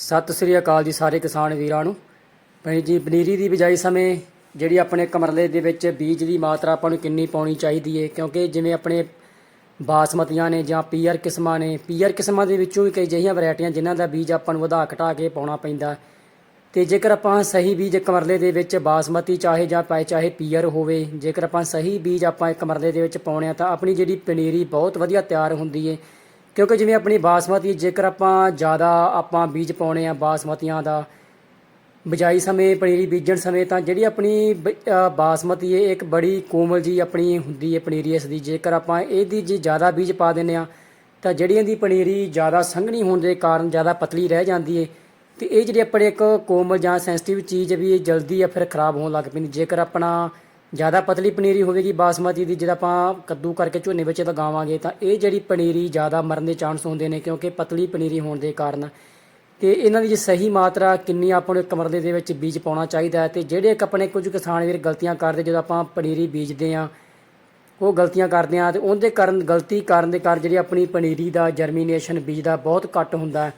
ਸਤਿ ਸ੍ਰੀ ਅਕਾਲ ਜੀ ਸਾਰੇ ਕਿਸਾਨ ਵੀਰਾਂ ਨੂੰ। ਭਾਈ ਜੀ, ਪਨੀਰੀ ਦੀ ਬਿਜਾਈ ਸਮੇਂ ਜਿਹੜੀ ਆਪਣੇ ਕਮਰਲੇ ਦੇ ਵਿੱਚ ਬੀਜ ਦੀ ਮਾਤਰਾ ਆਪਾਂ ਨੂੰ ਕਿੰਨੀ ਪਾਉਣੀ ਚਾਹੀਦੀ ਹੈ ਕਿਉਂਕਿ ਜਿਵੇਂ ਆਪਣੇ ਬਾਸਮਤੀਆਂ ਨੇ ਜਾਂ ਪੀਆਰ ਕਿਸਮਾਂ ਨੇ ਪੀਆਰ ਕਿਸਮਾਂ ਦੇ ਵਿੱਚੋਂ ਵੀ ਕਈ ਅਜਿਹੀਆਂ ਵੈਰਾਈਟੀਆਂ ਜਿਨ੍ਹਾਂ ਦਾ ਬੀਜ ਆਪਾਂ ਨੂੰ ਵਧਾ ਘਟਾ ਕੇ ਪਾਉਣਾ ਪੈਂਦਾ। ਤੇ ਜੇਕਰ ਆਪਾਂ ਸਹੀ ਬੀਜ ਕਮਰਲੇ ਦੇ ਵਿੱਚ ਬਾਸਮਤੀ ਚਾਹੇ ਜਾਂ ਪਾਏ ਚਾਹੇ ਪੀਆਰ ਹੋਵੇ, ਜੇਕਰ ਆਪਾਂ ਸਹੀ ਬੀਜ ਆਪਾਂ ਇੱਕ ਕਮਰਲੇ ਦੇ ਵਿੱਚ ਪਾਉਣੇ ਆ, ਤਾਂ ਆਪਣੀ ਜਿਹੜੀ ਪਨੀਰੀ ਬਹੁਤ ਵਧੀਆ ਤਿਆਰ ਹੁੰਦੀ ਹੈ ਕਿਉਂਕਿ ਜਿਵੇਂ ਆਪਣੀ ਬਾਸਮਤੀ, ਜੇਕਰ ਆਪਾਂ ਜ਼ਿਆਦਾ ਆਪਾਂ ਬੀਜ ਪਾਉਣੇ ਆ ਬਾਸਮਤੀਆਂ ਦਾ, ਬਿਜਾਈ ਸਮੇਂ, ਪਨੀਰੀ ਬੀਜਣ ਸਮੇਂ, ਤਾਂ ਜਿਹੜੀ ਆਪਣੀ ਬ- ਬਾਸਮਤੀ ਹੈ ਇਹ ਇੱਕ ਬੜੀ ਕੋਮਲ ਜੀ ਆਪਣੀ ਹੁੰਦੀ ਹੈ ਪਨੀਰੀ ਇਸ ਦੀ। ਜੇਕਰ ਆਪਾਂ ਇਹਦੀ ਜੀ ਜ਼ਿਆਦਾ ਬੀਜ ਪਾ ਦਿੰਨੇ ਆ, ਤਾਂ ਜਿਹੜੀ ਇਹਦੀ ਪਨੀਰੀ ਜ਼ਿਆਦਾ ਸੰਘਣੀ ਹੋਣ ਦੇ ਕਾਰਨ ਜ਼ਿਆਦਾ ਪਤਲੀ ਰਹਿ ਜਾਂਦੀ ਹੈ ਤੇ ਇਹ ਜਿਹੜੀ ਆਪਣੇ ਇੱਕ ਕੋਮਲ ਜਾਂ ਸੈਂਸਿਟਿਵ ਚੀਜ਼ ਵੀ ਇਹ ਜਲਦੀ ਆ ਫਿਰ ਖਰਾਬ ਹੋਣ ਲੱਗ ਪੈਂਦੀ। ਜੇਕਰ ਆਪਣਾ ਜ਼ਿਆਦਾ ਪਤਲੀ ਪਨੀਰੀ ਹੋਵੇਗੀ ਬਾਸਮਤੀ ਦੀ, ਜਿਹੜਾ ਆਪਾਂ ਕੱਦੂ ਕਰਕੇ ਝੋਨੇ ਵਿੱਚ ਲਗਾਵਾਂਗੇ, ਤਾਂ ਇਹ ਜਿਹੜੀ ਪਨੀਰੀ ਜ਼ਿਆਦਾ ਮਰਨ ਦੇ ਚਾਂਸ ਹੁੰਦੇ ਨੇ, ਕਿਉਂਕਿ ਪਤਲੀ ਪਨੀਰੀ ਹੋਣ ਦੇ ਕਾਰਨ। ਤੇ ਇਹਨਾਂ ਦੀ ਜੇ ਸਹੀ ਮਾਤਰਾ ਕਿੰਨੀ ਆਪਾਂ ਨੂੰ ਇੱਕ ਕਮਰਲੇ ਦੇ ਵਿੱਚ ਬੀਜ ਪਾਉਣਾ ਚਾਹੀਦਾ ਹੈ। ਤੇ ਜਿਹੜੇ ਇੱਕ ਆਪਣੇ ਕੁਝ ਕਿਸਾਨ ਵੀਰ ਗਲਤੀਆਂ ਕਰਦੇ, ਜਦੋਂ ਆਪਾਂ ਪਨੀਰੀ ਬੀਜਦੇ ਆ ਉਹ ਗਲਤੀਆਂ ਕਰਦੇ ਆ ਤੇ ਉਹਦੇ ਕਾਰਨ, ਗਲਤੀ ਕਾਰਨ ਦੇ ਕਾਰਨ ਜਿਹੜੀ ਆਪਣੀ ਪਨੀਰੀ ਦਾ ਜਰਮੀਨੇਸ਼ਨ ਬੀਜ ਦਾ ਬਹੁਤ ਘੱਟ ਹੁੰਦਾ ਹੈ।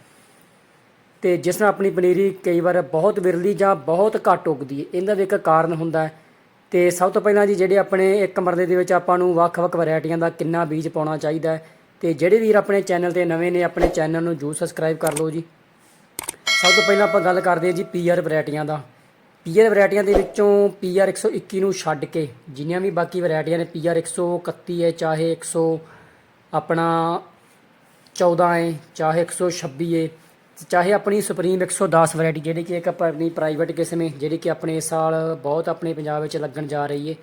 ਤੇ ਜਿਸ ਨਾਲ ਆਪਣੀ ਪਨੀਰੀ ਕਈ ਵਾਰ ਬਹੁਤ ਵਿਰਲੀ ਜਾਂ ਬਹੁਤ ਘੱਟ ਉੱਗਦੀ ਹੈ, ਇਹਦਾ ਵੀ ਇੱਕ ਕਾਰਨ ਹੁੰਦਾ ਹੈ। ਤੇ ਸਭ ਤੋਂ ਪਹਿਲਾਂ ਜੀ ਜਿਹੜੇ ਆਪਣੇ ਇੱਕ ਮਰਲੇ ਦੇ ਵਿੱਚ ਆਪਾਂ ਨੂੰ ਵੱਖ-ਵੱਖ ਵੈਰਾਈਟੀਆਂ ਦਾ ਕਿੰਨਾ ਬੀਜ ਪਾਉਣਾ ਚਾਹੀਦਾ ਹੈ। ਤੇ ਜਿਹੜੇ ਵੀਰ ਆਪਣੇ ਚੈਨਲ ਤੇ ਨਵੇਂ ਨੇ, ਆਪਣੇ ਚੈਨਲ ਨੂੰ ਜਰੂਰ ਸਬਸਕ੍ਰਾਈਬ ਕਰ ਲਓ ਜੀ। ਸਭ ਤੋਂ ਪਹਿਲਾਂ ਆਪਾਂ ਗੱਲ ਕਰਦੇ ਹਾਂ ਜੀ ਪੀਆਰ ਵੈਰਾਈਟੀਆਂ ਦਾ। ਪੀਆਰ ਵੈਰਾਈਟੀਆਂ ਦੇ ਵਿੱਚੋਂ ਪੀਆਰ 121 ਨੂੰ ਛੱਡ ਕੇ ਜਿੰਨੀਆਂ ਵੀ ਬਾਕੀ ਵੈਰਾਈਟੀਆਂ ਨੇ ਪੀਆਰ 131 ਹੈ, ਚਾਹੇ 100 ਆਪਣਾ 14 ਹੈ, ਚਾਹੇ 126 ਹੈ ਤੇ ਚਾਹੇ ਆਪਣੀ ਸੁਪਰੀਮ 110 ਵੈਰਾਈਟੀ ਜਿਹੜੀ ਕਿ ਇੱਕ ਆਪਣੀ ਪ੍ਰਾਈਵੇਟ ਕਿਸਮ ਹੈ, ਜਿਹੜੀ ਕਿ ਆਪਣੇ ਇਸ ਸਾਲ ਬਹੁਤ ਆਪਣੇ ਪੰਜਾਬ ਵਿੱਚ ਲੱਗਣ ਜਾ ਰਹੀ ਹੈ।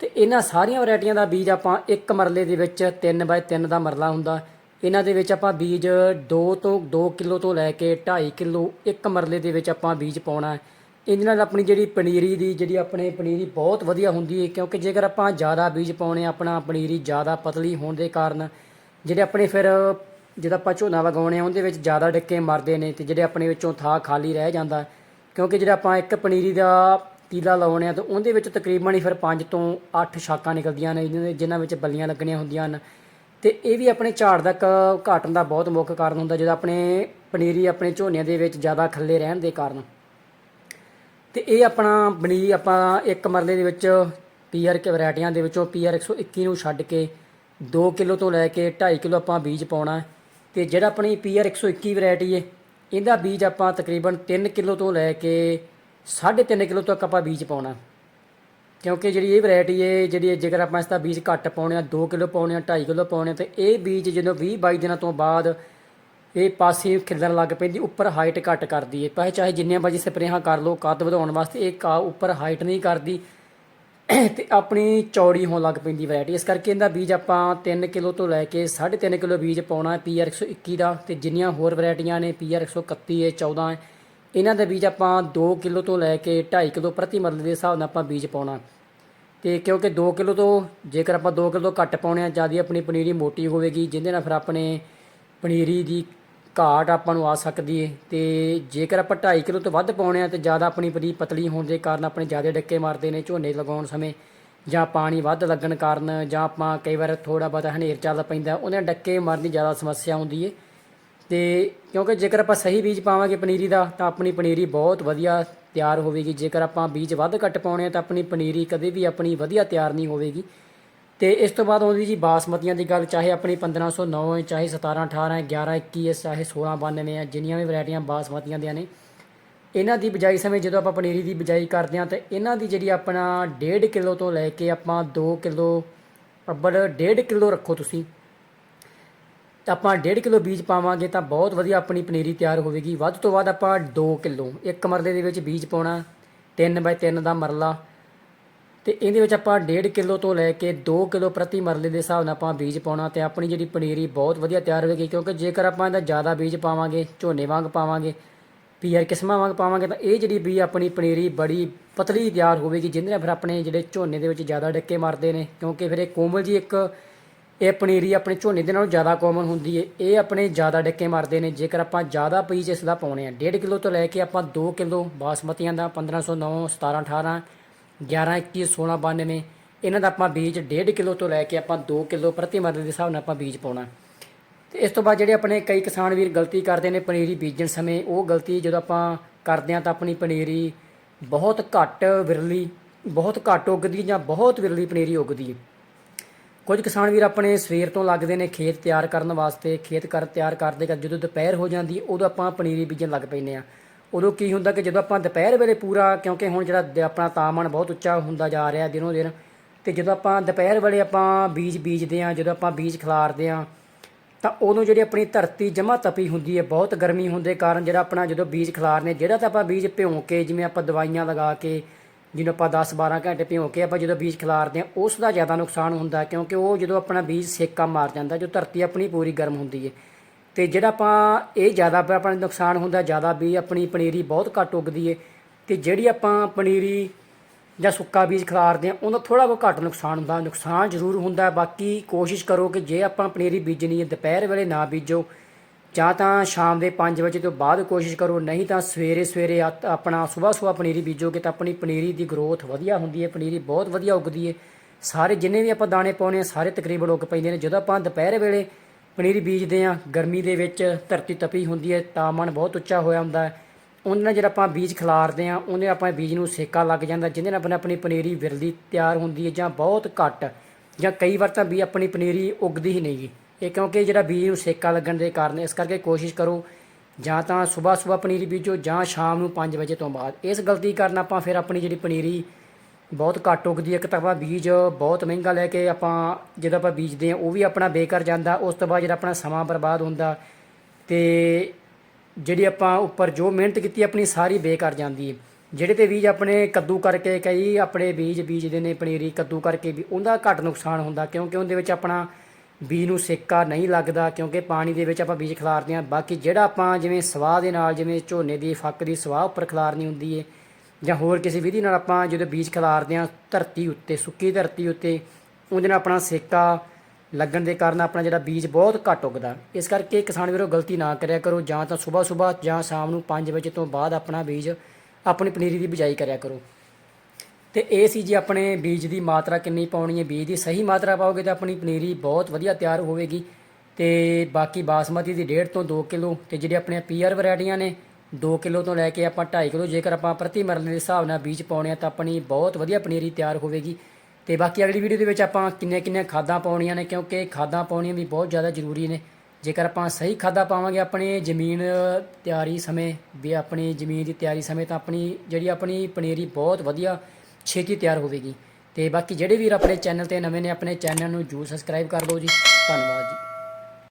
ਤੇ ਇਹਨਾਂ ਸਾਰੀਆਂ ਵੈਰਾਈਟੀਆਂ ਦਾ ਬੀਜ ਆਪਾਂ ਇੱਕ ਮਰਲੇ ਦੇ ਵਿੱਚ 3 ਬਾਏ 3 ਦਾ ਮਰਲਾ ਹੁੰਦਾ। ਇਹਨਾਂ ਦੇ ਵਿੱਚ ਆਪਾਂ ਬੀਜ 2 ਤੋਂ 2 ਕਿਲੋ ਤੋਂ ਲੈ ਕੇ 2.5 ਕਿਲੋ ਇੱਕ ਮਰਲੇ ਦੇ ਵਿੱਚ ਆਪਾਂ ਬੀਜ ਪਾਉਣਾ ਹੈ। ਇਹਦੇ ਨਾਲ ਆਪਣੀ ਜਿਹੜੀ ਪਨੀਰੀ ਦੀ ਜਿਹੜੀ ਆਪਣੇ ਪਨੀਰੀ ਬਹੁਤ ਵਧੀਆ ਹੁੰਦੀ ਹੈ, ਕਿਉਂਕਿ ਜੇਕਰ ਆਪਾਂ ਜ਼ਿਆਦਾ ਬੀਜ ਪਾਉਣੇ ਆਪਣਾ ਪਨੀਰੀ ਜ਼ਿਆਦਾ ਪਤਲੀ ਹੋਣ ਦੇ ਕਾਰਨ, ਜਿਹੜੇ ਆਪਣੇ ਫਿਰ ਜਦੋਂ ਆਪਾਂ ਝੋਨਾ ਲਗਾਉਣੇ ਆ, ਉਹਦੇ ਵਿੱਚ ਜ਼ਿਆਦਾ ਡਿੱਕੇ ਮਰਦੇ ਨੇ ਤੇ ਜਿਹੜੇ ਆਪਣੇ ਵਿੱਚੋਂ ਥਾਂ ਖਾਲੀ ਰਹਿ ਜਾਂਦਾ। ਕਿਉਂਕਿ ਜਿਹੜਾ ਆਪਾਂ ਇੱਕ ਪਨੀਰੀ ਦਾ ਕੀਲਾ ਲਾਉਣੇ ਆ, ਤਾਂ ਉਹਦੇ ਵਿੱਚ ਤਕਰੀਬਨ ਹੀ ਫਿਰ 5 ਤੋਂ 8 ਸ਼ਾਕਾਂ ਨਿਕਲਦੀਆਂ ਨੇ, ਜਿਹਨਾਂ ਦੇ- ਜਿਨ੍ਹਾਂ ਵਿੱਚ ਬੱਲੀਆਂ ਲੱਗਣੀਆਂ ਹੁੰਦੀਆਂ ਹਨ। ਤੇ ਇਹ ਵੀ ਆਪਣੇ ਝਾੜ ਦਾ ਘਾਟਣ ਦਾ ਬਹੁਤ ਮੁੱਖ ਕਾਰਨ ਹੁੰਦਾ, ਜਦੋਂ ਆਪਣੇ ਪਨੀਰੀ ਆਪਣੇ ਝੋਨਿਆਂ ਦੇ ਵਿੱਚ ਜ਼ਿਆਦਾ ਖੱਲੇ ਰਹਿਣ ਦੇ ਕਾਰਨ। ਤੇ ਇਹ ਆਪਣਾ ਬਣੀ ਆਪਾਂ ਇੱਕ ਮਰਲੇ ਦੇ ਵਿੱਚ ਪੀਆਰ ਕੇ ਵੈਰਾਈਟੀਆਂ ਦੇ ਵਿੱਚੋਂ ਪੀਆਰ 121 ਨੂੰ ਛੱਡ ਕੇ 2 ਕਿਲੋ ਤੋਂ ਲੈ ਕੇ 2.5 ਕਿਲੋ ਆਪਾਂ ਬੀਜ ਪਾਉਣਾ। ਤੇ ਜਿਹੜਾ ਆਪਣੀ ਪੀਆਰ 121 ਵੈਰਾਈਟੀ ਹੈ ਇਹਦਾ ਬੀਜ ਆਪਾਂ ਤਕਰੀਬਨ 3 ਕਿਲੋ ਤੋਂ ਲੈ ਕੇ 3.5 ਕਿਲੋ ਤੱਕ ਆਪਾਂ ਬੀਜ ਪਾਉਣਾ। ਕਿਉਂਕਿ ਜਿਹੜੀ ਇਹ ਵੈਰਾਈਟੀ ਹੈ ਜਿਹੜੀ ਜੇਕਰ ਆਪਾਂ ਇਸ ਦਾ ਬੀਜ ਘੱਟ ਪਾਉਣੇ ਆ 2 ਕਿਲੋ ਪਾਉਣੇ ਆ 2.5 ਕਿਲੋ ਪਾਉਣੇ ਆ, ਤੇ ਇਹ ਬੀਜ ਜਦੋਂ 20 22 ਦਿਨਾਂ ਤੋਂ ਬਾਅਦ ਇਹ ਪਾਸੇ ਖਿਲਣ ਲੱਗ ਪੈਂਦੀ, ਉੱਪਰ ਹਾਈਟ ਘੱਟ ਕਰਦੀ ਹੈ ਭਾਵੇਂ ਚਾਹੇ ਜਿੰਨੀਆਂ ਮਰਜ਼ੀ ਸਪਰੇਹਾਂ ਕਰ ਲਓ, ਕੱਦ ਵਧਾਉਣ ਵਾਸਤੇ ਇਹ ਕਾ, ਉੱਪਰ ਹਾਈਟ ਨਹੀਂ ਕਰਦੀ। ਤੇ ਆਪਣੀ ਚੌੜੀ ਹੋਣ ਲੱਗ ਪੈਂਦੀ ਵੈਰਾਈਟੀ ਇਸ ਕਰਕੇ ਇਹਦਾ ਬੀਜ ਆਪਾਂ 3 ਕਿਲੋ ਤੋਂ ਲੈ ਕੇ 3.5 ਕਿਲੋ ਬੀਜ ਪਾਉਣਾ ਹੈ ਪੀਆਰ 121 ਦਾ ਤੇ ਜਿੰਨੀਆਂ ਹੋਰ ਵੈਰਾਈਟੀਆਂ ਨੇ ਪੀਆਰ 131 ਹੈ 14 ਹੈ। ਇਹਨਾਂ ਦਾ ਬੀਜ ਆਪਾਂ 2 ਕਿਲੋ ਤੋਂ ਲੈ ਕੇ 2.5 ਕਿਲੋ ਪ੍ਰਤੀ ਮਰਲੇ ਦੇ ਹਿਸਾਬ ਨਾਲ ਆਪਾਂ ਬੀਜ ਪਾਉਣਾ ਤੇ ਕਿਉਂਕਿ 2 ਕਿਲੋ ਤੋਂ ਜੇਕਰ ਆਪਾਂ 2 ਕਿਲੋ ਘੱਟ ਪਾਉਣੇ ਆ ਜ਼ਿਆਦਾ ਆਪਣੀ ਪਨੀਰੀ ਮੋਟੀ ਹੋਵੇਗੀ, ਜਿਹਦੇ ਨਾਲ ਫਿਰ ਆਪਣੇ ਪਨੀਰੀ ਦੀ ਘਾਟ ਆਪਾਂ ਨੂੰ ਆ ਸਕਦੀ ਹੈ ਤੇ ਜੇਕਰ ਆਪਾਂ 2.5 ਕਿਲੋ ਤੋਂ ਵੱਧ ਪਾਉਣੇ ਆ, ਤੇ ਜ਼ਿਆਦਾ ਆਪਣੀ ਪਨੀਰੀ ਪਤਲੀ ਹੋਣ ਦੇ ਕਾਰਨ ਆਪਣੇ ਜ਼ਿਆਦਾ ਡੱਕੇ ਮਾਰਦੇ ਨੇ, ਝੋਨੇ ਲਗਾਉਣ ਸਮੇਂ, ਜਾਂ ਪਾਣੀ ਵੱਧ ਲੱਗਣ ਕਾਰਨ, ਜਾਂ ਆਪਾਂ ਕਈ ਵਾਰ ਥੋੜਾ ਬਹੁਤਾ ਹਨੇਰ ਚੱਲ ਪੈਂਦਾ ਉਹਨਾਂ ਡੱਕੇ ਮਾਰਨ ਦੀ ਜ਼ਿਆਦਾ ਸਮੱਸਿਆ ਹੁੰਦੀ ਹੈ ਤੇ ਕਿਉਂਕਿ ਜੇਕਰ ਆਪਾਂ ਸਹੀ ਬੀਜ ਪਾਵਾਂਗੇ ਪਨੀਰੀ ਦਾ, ਤਾਂ ਆਪਣੀ ਪਨੀਰੀ ਬਹੁਤ ਵਧੀਆ ਤਿਆਰ ਹੋਵੇਗੀ। ਜੇਕਰ ਆਪਾਂ ਬੀਜ ਵੱਧ ਘੱਟ ਪਾਉਣੇ ਆ, ਤਾਂ ਆਪਣੀ ਪਨੀਰੀ ਕਦੇ ਵੀ ਆਪਣੀ ਵਧੀਆ ਤਿਆਰ ਨਹੀਂ ਹੋਵੇਗੀ। ਤੇ ਇਸ ਤੋਂ ਬਾਅਦ ਆਉਂਦੀ ਜੀ ਬਾਸਮਤੀਆਂ ਦੀ ਗੱਲ, ਚਾਹੇ ਆਪਣੀ 1509 ਹੈ, ਚਾਹੇ 17 18 ਹੈ 11 21 ਹੈ, ਚਾਹੇ 16 92 ਹੈ, ਜਿੰਨੀਆਂ ਵੀ ਵੈਰਾਈਟੀਆਂ ਬਾਸਮਤੀਆਂ ਦੀਆਂ ਨੇ, ਇਹਨਾਂ ਦੀ ਬਿਜਾਈ ਸਮੇਂ ਜਦੋਂ ਆਪਾਂ ਪਨੀਰੀ ਦੀ ਬਿਜਾਈ ਕਰਦੇ ਹਾਂ, ਤਾਂ ਇਹਨਾਂ ਦੀ ਜਿਹੜੀ ਆਪਣਾ 1.5 ਕਿਲੋ ਤੋਂ ਲੈ ਕੇ ਆਪਾਂ 2 ਕਿਲੋ ਅੱਬਲ 1.5 ਕਿਲੋ ਰੱਖੋ ਤੁਸੀਂ। ਤਾਂ ਆਪਾਂ 1.5 ਕਿਲੋ ਬੀਜ ਪਾਵਾਂਗੇ ਤਾਂ ਬਹੁਤ ਵਧੀਆ ਆਪਣੀ ਪਨੀਰੀ ਤਿਆਰ ਹੋਵੇਗੀ। ਵੱਧ ਤੋਂ ਵੱਧ ਆਪਾਂ 2 ਕਿਲੋ, ਇੱਕ ਮਰਲੇ ਦੇ ਵਿੱਚ ਬੀਜ ਪਾਉਣਾ 3 ਬਾਈ 3 ਦਾ ਮਰਲਾ ਤੇ ਇਹਦੇ ਵਿੱਚ ਆਪਾਂ 1.5 ਕਿਲੋ ਤੋਂ ਲੈ ਕੇ 2 ਕਿਲੋ ਪ੍ਰਤੀ ਮਰਲੇ ਦੇ ਹਿਸਾਬ ਨਾਲ ਆਪਾਂ ਬੀਜ ਪਾਉਣਾ ਤੇ ਆਪਣੀ ਜਿਹੜੀ ਪਨੀਰੀ ਬਹੁਤ ਵਧੀਆ ਤਿਆਰ ਹੋਵੇਗੀ, ਕਿਉਂਕਿ ਜੇਕਰ ਆਪਾਂ ਇਹਦਾ ਜ਼ਿਆਦਾ ਬੀਜ ਪਾਵਾਂਗੇ, ਝੋਨੇ ਵਾਂਗ ਪਾਵਾਂਗੇ, ਪੀਆਰ ਕਿਸਮਾਂ ਵਾਂਗ ਪਾਵਾਂਗੇ, ਤਾਂ ਇਹ ਜਿਹੜੀ ਵੀ ਆਪਣੀ ਪਨੀਰੀ ਬੜੀ ਪਤਲੀ ਤਿਆਰ ਹੋਵੇਗੀ, ਜਿਹਦੇ ਨਾਲ ਫਿਰ ਆਪਣੇ ਜਿਹੜੇ ਝੋਨੇ ਦੇ ਵਿੱਚ ਜ਼ਿਆਦਾ ਡੱਕੇ ਮਾਰਦੇ ਨੇ, ਕਿਉਂਕਿ ਫਿਰ ਇਹ ਕੋਮਲ ਜੀ ਇੱਕ ਇਹ ਪਨੀਰੀ ਆਪਣੇ ਝੋਨੇ ਦੇ ਨਾਲੋਂ ਜ਼ਿਆਦਾ ਕਾਮਨ ਹੁੰਦੀ ਹੈ ਇਹ ਆਪਣੇ ਜ਼ਿਆਦਾ ਡੱਕੇ ਮਾਰਦੇ ਨੇ, ਜੇਕਰ ਆਪਾਂ ਜ਼ਿਆਦਾ ਬੀਜ ਇਸ ਦਾ ਪਾਉਣੇ ਆ 1.5 ਕਿਲੋ ਤੋਂ ਲੈ ਕੇ ਆਪਾਂ 2 ਕਿਲੋ ਬਾਸਮਤੀਆਂ ਦਾ 1509 17 18 11 21 16 92 ਇਹਨਾਂ ਦਾ ਆਪਾਂ ਬੀਜ 1.5 ਕਿਲੋ ਤੋਂ ਲੈ ਕੇ ਆਪਾਂ 2 ਕਿਲੋ ਪ੍ਰਤੀ ਮਰਲੇ ਦੇ ਹਿਸਾਬ ਨਾਲ ਆਪਾਂ ਬੀਜ ਪਾਉਣਾ। ਤੇ ਇਸ ਤੋਂ ਬਾਅਦ ਜਿਹੜੇ ਆਪਣੇ ਕਈ ਕਿਸਾਨ ਵੀਰ ਗਲਤੀ ਕਰਦੇ ਨੇ ਪਨੀਰੀ ਬੀਜਣ ਸਮੇਂ, ਉਹ ਗਲਤੀ ਜਦੋਂ ਆਪਾਂ ਕਰਦੇ ਹਾਂ ਤਾਂ ਆਪਣੀ ਪਨੀਰੀ ਬਹੁਤ ਘੱਟ ਵਿਰਲੀ, ਬਹੁਤ ਘੱਟ ਉੱਗਦੀ ਜਾਂ ਬਹੁਤ ਵਿਰਲੀ ਪਨੀਰੀ ਉੱਗਦੀ ਹੈ। ਕੁਝ ਕਿਸਾਨ ਵੀਰ ਆਪਣੇ ਸਵੇਰ ਤੋਂ ਲੱਗਦੇ ਨੇ ਖੇਤ ਤਿਆਰ ਕਰਨ ਵਾਸਤੇ, ਖੇਤ ਕਰ ਤਿਆਰ ਕਰਦੇ ਕਰ ਜਦੋਂ ਦੁਪਹਿਰ ਹੋ ਜਾਂਦੀ, ਉਦੋਂ ਆਪਾਂ ਪਨੀਰੀ ਬੀਜਣ ਲੱਗ ਪੈਂਦੇ ਆ ਉਦੋਂ ਕੀ ਹੁੰਦਾ ਕਿ ਜਦੋਂ ਆਪਾਂ ਦੁਪਹਿਰ ਵੇਲੇ ਪੂਰਾ, ਕਿਉਂਕਿ ਹੁਣ ਜਿਹੜਾ ਆਪਣਾ ਤਾਪਮਾਨ ਬਹੁਤ ਉੱਚਾ ਹੁੰਦਾ ਜਾ ਰਿਹਾ ਦਿਨੋਂ ਦਿਨ, ਤੇ ਜਦੋਂ ਆਪਾਂ ਦੁਪਹਿਰ ਵੇਲੇ ਆਪਾਂ ਬੀਜ ਬੀਜਦੇ ਆ ਜਦੋਂ ਆਪਾਂ ਬੀਜ ਖਿਲਾਰਦੇ ਆ ਤਾਂ ਉਦੋਂ ਜਿਹੜੀ ਆਪਣੀ ਧਰਤੀ ਜਮਾ ਤਪੀ ਹੁੰਦੀ ਹੈ, ਬਹੁਤ ਗਰਮੀ ਹੁੰਦੇ ਕਾਰਨ ਜਿਹੜਾ ਆਪਣਾ ਜਦੋਂ ਬੀਜ ਖਿਲਾਰਨੇ, ਜਿਹੜਾ ਤਾਂ ਆਪਾਂ ਬੀਜ ਭਿਉਂ ਕੇ, ਜਿਵੇਂ ਆਪਾਂ ਦਵਾਈਆਂ ਲਗਾ ਕੇ, ਜਿਹਨੂੰ ਆਪਾਂ 10 12 ਘੰਟੇ ਭਿਉਂ ਕੇ ਆਪਾਂ ਜਦੋਂ ਬੀਜ ਖਿਲਾਰਦੇ ਆ ਉਸ ਦਾ ਜ਼ਿਆਦਾ ਨੁਕਸਾਨ ਹੁੰਦਾ, ਕਿਉਂਕਿ ਉਹ ਜਦੋਂ ਆਪਣਾ ਬੀਜ ਸੇਕਾ ਮਾਰ ਜਾਂਦਾ, ਜੋ ਧਰਤੀ ਆਪਣੀ ਪੂਰੀ ਗਰਮ ਹੁੰਦੀ ਹੈ। ਤੇ ਜਿਹੜਾ ਆਪਾਂ ਇਹ ਜ਼ਿਆਦਾ ਆਪਣਾ ਨੁਕਸਾਨ ਹੁੰਦਾ, ਜ਼ਿਆਦਾ ਵੀ ਆਪਣੀ ਪਨੀਰੀ ਬਹੁਤ ਘੱਟ ਉੱਗਦੀ ਹੈ ਤੇ ਜਿਹੜੀ ਆਪਾਂ ਪਨੀਰੀ ਜਾਂ ਸੁੱਕਾ ਬੀਜ ਖਿਲਾਰਦੇ ਆ ਉਹਦਾ ਥੋੜਾ ਬਹੁਤ ਘੱਟ ਨੁਕਸਾਨ ਹੁੰਦਾ। ਨੁਕਸਾਨ ਜ਼ਰੂਰ ਹੁੰਦਾ, ਬਾਕੀ ਕੋਸ਼ਿਸ਼ ਕਰੋ ਕਿ ਜੇ ਆਪਾਂ ਪਨੀਰੀ ਬੀਜਣੀ ਹੈ, ਦੁਪਹਿਰ ਵੇਲੇ ਨਾ ਬੀਜੋ, ਜਾਂ ਤਾਂ ਸ਼ਾਮ ਦੇ 5 ਵਜੇ ਤੋਂ ਬਾਅਦ ਕੋਸ਼ਿਸ਼ ਕਰੋ, ਨਹੀਂ ਤਾਂ ਸਵੇਰੇ ਸਵੇਰੇ ਆ- ਆਪਣਾ ਸਵੇਰ ਸਵੇਰ ਪਨੀਰੀ ਬੀਜੋਗੇ ਤਾਂ ਆਪਣੀ ਪਨੀਰੀ ਦੀ ਗਰੋਥ ਵਧੀਆ ਹੁੰਦੀ ਹੈ, ਪਨੀਰੀ ਬਹੁਤ ਵਧੀਆ ਉੱਗਦੀ ਹੈ। ਸਾਰੇ ਜਿੰਨੇ ਵੀ ਆਪਾਂ ਦਾਣੇ ਪਾਉਣੇ ਆ ਸਾਰੇ ਤਕਰੀਬਨ ਉੱਗ ਪੈਂਦੇ ਨੇ। ਜਦੋਂ ਆਪਾਂ ਦੁਪਹਿਰ ਵੇਲੇ ਪਨੀਰੀ ਬੀਜਦੇ ਆ ਗਰਮੀ ਦੇ ਵਿੱਚ ਧਰਤੀ ਤਪੀ ਹੁੰਦੀ ਹੈ ਤਾਪਮਾਨ ਬਹੁਤ ਉੱਚਾ ਹੋਇਆ ਹੁੰਦਾ ਹੈ। ਉਹਨਾਂ ਨਾਲ ਜਿਹੜਾ ਆਪਾਂ ਬੀਜ ਖਿਲਾਰਦੇ ਆ ਉਹਨੇ ਆਪਾਂ ਬੀਜ ਨੂੰ ਸੇਕਾ ਲੱਗ ਜਾਂਦਾ, ਜਿਹਦੇ ਨਾਲ ਆਪਣੀ ਆਪਣੀ ਪਨੀਰੀ ਵਿਰਲੀ ਤਿਆਰ ਹੁੰਦੀ ਹੈ ਜਾਂ ਬਹੁਤ ਘੱਟ, ਜਾਂ ਕਈ ਵਾਰ ਤਾਂ ਵੀ ਆਪਣੀ ਪਨੀਰੀ ਉੱਗਦੀ ਹੀ ਨਹੀਂਗੀ ਇਹ ਕਿਉਂਕਿ ਜਿਹੜਾ ਬੀਜ ਨੂੰ ਸੇਕਾ ਲੱਗਣ ਦੇ ਕਾਰਨ, ਇਸ ਕਰਕੇ ਕੋਸ਼ਿਸ਼ ਕਰੋ ਜਾਂ ਤਾਂ ਸਵੇਰ ਸਵੇਰ ਪਨੀਰੀ ਬੀਜੋ ਜਾਂ ਸ਼ਾਮ ਨੂੰ 5 ਵਜੇ ਤੋਂ ਬਾਅਦ। ਇਸ ਗਲਤੀ ਕਾਰਨ ਆਪਾਂ ਫਿਰ ਆਪਣੀ ਜਿਹੜੀ ਪਨੀਰੀ ਬਹੁਤ ਘੱਟ ਉੱਗਦੀ ਹੈ। ਇੱਕ ਤਾਂ ਆਪਾਂ ਬੀਜ ਬਹੁਤ ਮਹਿੰਗਾ ਲੈ ਕੇ ਆਪਾਂ ਜਦੋਂ ਆਪਾਂ ਬੀਜਦੇ ਆ ਉਹ ਵੀ ਆਪਣਾ ਬੇਕਾਰ ਜਾਂਦਾ। ਉਸ ਤੋਂ ਬਾਅਦ ਜਿਹੜਾ ਆਪਣਾ ਸਮਾਂ ਬਰਬਾਦ ਹੁੰਦਾ ਤੇ ਜਿਹੜੀ ਆਪਾਂ ਉੱਪਰ ਜੋ ਮਿਹਨਤ ਕੀਤੀ, ਆਪਣੀ ਸਾਰੀ ਬੇਕਾਰ ਜਾਂਦੀ ਹੈ। ਜਿਹੜੇ ਤੇ ਬੀਜ ਆਪਣੇ ਕੱਦੂ ਕਰਕੇ, ਕਈ ਆਪਣੇ ਬੀਜ ਬੀਜਦੇ ਨੇ, ਪਨੀਰੀ ਕੱਦੂ ਕਰਕੇ ਵੀ, ਉਹਦਾ ਘੱਟ ਨੁਕਸਾਨ ਹੁੰਦਾ ਕਿਉਂਕਿ ਉਹਦੇ ਵਿੱਚ ਆਪਣਾ ਬੀਜ ਨੂੰ ਸੇਕਾ ਨਹੀਂ ਲੱਗਦਾ, ਕਿਉਂਕਿ ਪਾਣੀ ਦੇ ਵਿੱਚ ਆਪਾਂ ਬੀਜ ਖਿਲਾਰਦੇ ਹਾਂ। ਬਾਕੀ ਜਿਹੜਾ ਆਪਾਂ ਜਿਵੇਂ ਸਵਾਹ ਦੇ ਨਾਲ, ਜਿਵੇਂ ਝੋਨੇ ਦੀ, ਫੱਕ ਦੀ ਸਵਾਹ ਉੱਪਰ ਖਿਲਾਰਨੀ ਹੁੰਦੀ ਹੈ ਜਾਂ ਹੋਰ ਕਿਸੇ ਵਿਧੀ ਨਾਲ ਆਪਾਂ ਜਦੋਂ ਬੀਜ ਖਿਲਾਰਦੇ ਹਾਂ, ਧਰਤੀ ਉੱਤੇ, ਸੁੱਕੀ ਧਰਤੀ ਉੱਤੇ, ਉਹਦੇ ਨਾਲ ਆਪਣਾ ਸੇਕਾ ਲੱਗਣ ਦੇ ਕਾਰਨ ਆਪਣਾ ਜਿਹੜਾ ਬੀਜ ਬਹੁਤ ਘੱਟ ਉੱਗਦਾ। ਇਸ ਕਰਕੇ ਕਿਸਾਨ ਵੀਰੋ ਗਲਤੀ ਨਾ ਕਰਿਆ ਕਰੋ, ਜਾਂ ਤਾਂ ਸਵੇਰ ਸਵੇਰ ਜਾਂ ਸ਼ਾਮ ਨੂੰ 5 ਵਜੇ ਤੋਂ ਬਾਅਦ ਆਪਣਾ ਬੀਜ ਆਪਣੀ ਪਨੀਰੀ ਦੀ ਬਿਜਾਈ ਕਰਿਆ ਕਰੋ। ਤੇ ਇਹ ਸੀ ਜੀ ਆਪਣੇ ਬੀਜ ਦੀ ਮਾਤਰਾ ਕਿੰਨੀ ਪਾਉਣੀ ਹੈ। ਬੀਜ ਦੀ ਸਹੀ ਮਾਤਰਾ ਪਾਓਗੇ ਤਾਂ ਆਪਣੀ ਪਨੀਰੀ ਬਹੁਤ ਵਧੀਆ ਤਿਆਰ ਹੋਵੇਗੀ। ਤੇ ਬਾਕੀ ਬਾਸਮਤੀ ਦੀ 1.5 ਤੋਂ 2 ਕਿਲੋ ਤੇ ਜਿਹੜੇ ਆਪਣੇ ਪੀਆਰ ਵੈਰਾਈਟੀਆਂ ਨੇ 2 ਕਿਲੋ ਤੋਂ ਲੈ ਕੇ ਆਪਾਂ 2.5 ਕਿਲੋ, ਜੇਕਰ ਆਪਾਂ ਪ੍ਰਤੀ ਮਰਲੇ ਦੇ ਹਿਸਾਬ ਨਾਲ ਬੀਜ ਪਾਉਣੇ ਆ ਤਾਂ ਆਪਣੀ ਬਹੁਤ ਵਧੀਆ ਪਨੀਰੀ ਤਿਆਰ ਹੋਵੇਗੀ। ਤੇ ਬਾਕੀ ਅਗਲੀ ਵੀਡੀਓ ਦੇ ਵਿੱਚ ਆਪਾਂ ਕਿੰਨੇ ਕਿੰਨੇ ਖਾਦਾਂ ਪਾਉਣੀਆਂ ਨੇ, ਕਿਉਂਕਿ ਖਾਦਾਂ ਪਾਉਣੀਆਂ ਵੀ ਬਹੁਤ ਜ਼ਿਆਦਾ ਜ਼ਰੂਰੀ ਨੇ। ਜੇਕਰ ਆਪਾਂ ਸਹੀ ਖਾਦਾਂ ਪਾਵਾਂਗੇ ਆਪਣੀ ਜ਼ਮੀਨ ਤਿਆਰੀ ਸਮੇਂ, ਵੀ ਆਪਣੀ ਜ਼ਮੀਨ ਦੀ ਤਿਆਰੀ ਸਮੇਂ, ਤਾਂ ਆਪਣੀ ਜਿਹੜੀ ਆਪਣੀ ਪਨੀਰੀ ਬਹੁਤ ਵਧੀਆ ਛੇਤੀ ਤਿਆਰ ਹੋਵੇਗੀ। ਤੇ ਬਾਕੀ ਜਿਹੜੇ ਵੀਰ ਆਪਣੇ ਚੈਨਲ ਤੇ ਨਵੇਂ ਨੇ, ਆਪਣੇ ਚੈਨਲ ਨੂੰ ਜਰੂਰ ਸਬਸਕ੍ਰਾਈਬ ਕਰ ਲਓ ਜੀ। ਧੰਨਵਾਦ ਜੀ।